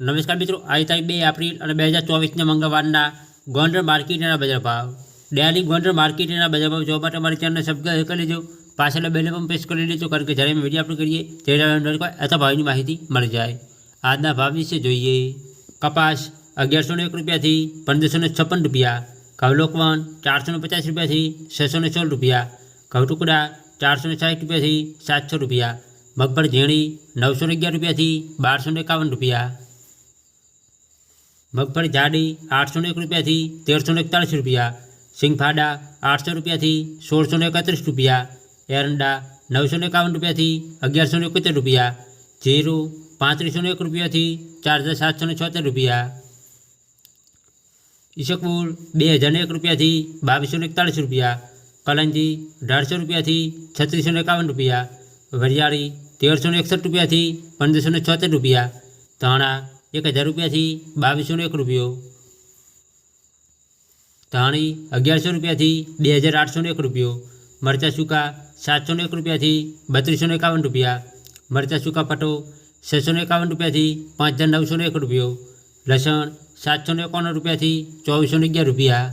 નમસ્કાર મિત્રો, આજે તારીખ બે એપ્રિલ અને બે હજાર ચોવીસના મંગળવારના ગોંડલ માર્કેટના બજાર ભાવ. ડેલી ગોંડલ માર્કેટના બજાર ભાવ જોવા માટે અમારી ચેનલને સબસ્ક્રાઈબ કરી લેજો. પાછળ બેલે પણ પ્રેસ કરી લેજો, કારણ કે જ્યારે અમે વીડિયો આપણે કરીએ, ત્યારે અથવા ભાવની માહિતી મળી જાય. આજના ભાવ વિશે જોઈએ. કપાસ અગિયારસો એક રૂપિયાથી પંદરસો ને છપ્પન રૂપિયા. ઘઉલોકવન ચારસો ને પચાસ રૂપિયાથી છસો ને સોળ રૂપિયા. ઘઉં ટુકડા ચારસો ને સાઠ રૂપિયાથી સાતસો રૂપિયા. મગફળ ઝીણી નવસો ને અગિયાર રૂપિયાથી બારસો ને એકાવન રૂપિયા. મગફળી જાડી આઠસો ને એક રૂપિયાથી તેરસો ને એકતાળીસ રૂપિયા સિંગફાડા આઠસો રૂપિયાથી સોળસો ને એકત્રીસ રૂપિયા એરંડા નવસો ને એકાવન રૂપિયાથી અગિયારસો ને એકોતેર રૂપિયા જીરું પાંત્રીસો ને એક રૂપિયાથી ચાર હજાર સાતસો ને છોતેર રૂપિયા ઈશકપુર બે હજાર ને એક રૂપિયાથી બાવીસો ને એકતાળીસ રૂપિયા કલંજી અઢારસો રૂપિયાથી છત્રીસો ને એકાવન રૂપિયા વરિયાળી તેરસો ને એકસઠ રૂપિયાથી પંદરસો ને છોતેર રૂપિયા ધાણા એક હજાર રૂપિયાથી બાવીસો ને એક રૂપિયો ધાણી અગિયારસો રૂપિયાથી બે હજાર આઠસો ને એક રૂપિયો મરચા સૂકા સાતસો ને એક રૂપિયાથી બત્રીસો ને એકાવન રૂપિયા મરચા સૂકા પટો છસો ને એકાવન રૂપિયાથી પાંચ હજાર નવસો ને એક રૂપિયો લસણ સાતસો ને એકાવન રૂપિયાથી ચોવીસો ને અગિયાર રૂપિયા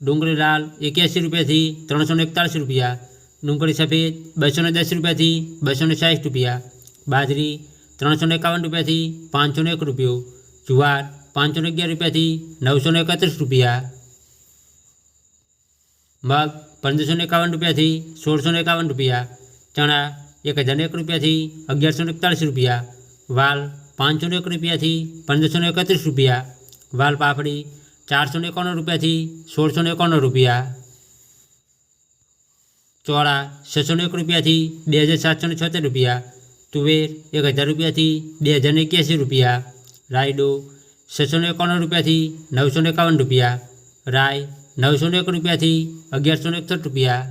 ડુંગળી લાલ એક્યાસી રૂપિયાથી ત્રણસો ને એકતાળીસ રૂપિયા ડુંગળી સફેદ બસો ને દસ રૂપિયાથી બસો ને સાઠ રૂપિયા બાજરી ત્રણસો ને એકાવન રૂપિયાથી પાંચસો ને એક રૂપિયો જુવાર પાંચસો ને અગિયાર રૂપિયાથી નવસો ને એકત્રીસ રૂપિયા મગ પંદરસો ને એકાવન રૂપિયાથી સોળસો ને એકાવન રૂપિયા ચણા એક હજાર ને એક રૂપિયાથી અગિયારસો ને એકતાળીસ રૂપિયા વાલ પાંચસો ને એક રૂપિયાથી પંદરસો ને એકત્રીસ રૂપિયા વાલ પાપડી ચારસો ને એકાવન રૂપિયાથી સોળસો ને એકાવન રૂપિયા ચોળા છસો ને એક રૂપિયાથી બે હજાર સાતસો ને છોતેર રૂપિયા તુવેર એક હજાર રૂપિયાથી બે હજારને એક્યાસી રૂપિયા, રાયડો છસો ને એકાવન રૂપિયાથી નવસો ને એકાવન રૂપિયા, રાય નવસો ને એક રૂપિયાથી અગિયારસો ને એકસઠ રૂપિયા.